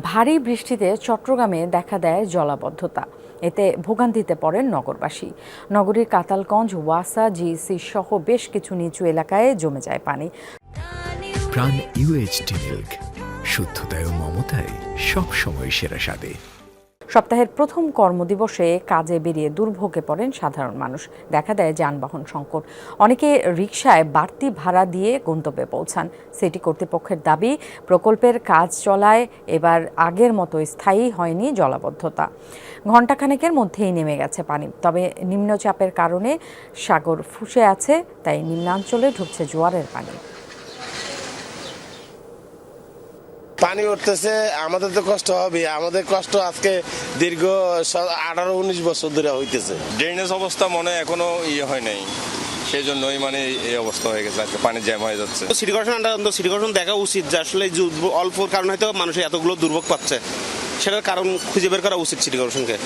ভারী বৃষ্টিতে চট্টগ্রামে দেখা দেয় জলাবদ্ধতা। এতে ভোগান্তিতে পড়েন নগরবাসী। নগরীর কাতালগঞ্জ, ওয়াসা জিসি সহ বেশ কিছু নিচু এলাকায় জমে যায় পানি। প্রাণ মিল্ক শুদ্ধতায় ও মমতায় সবসময় সেরা স্বাদে। সপ্তাহের প্রথম কর্মদিবসে কাজে বেরিয়ে দুর্ভোগে পড়েন সাধারণ মানুষ। দেখা দেয় যানবাহন সংকট। অনেকে রিকশায় বাড়তি ভাড়া দিয়ে গন্তব্যে পৌঁছান। সিটি কর্তৃপক্ষের দাবি, প্রকল্পের কাজ চলায় এবার আগের মতো স্থায়ী হয়নি জলাবদ্ধতা। ঘণ্টাখানেকের মধ্যেই নেমে গেছে পানি। তবে নিম্নচাপের কারণে সাগর ফুসে আছে, তাই নিম্নাঞ্চলে ঢুকছে জোয়ারের পানি। পানি উঠতেছে আমাদের তো কষ্ট হবে। আমাদের কষ্ট আজকে দীর্ঘ আঠারো উনিশ বছর ধরে হইতেছে। ড্রেনেজ অবস্থা মনে হয় এখনও ইয়ে হয় নাই। সেই জন্যই মানে এই অবস্থা হয়ে গেছে আজকে পানি জ্যাম হয়ে যাচ্ছে। City corporation under city corporation দেখা উচিত যে আসলে অল্প কারণে হয়তো মানুষ এতগুলো দুর্ভোগ পাচ্ছে। সেটার কারণ খুঁজে বের করা উচিত সিটি কর্পোরেশনকে।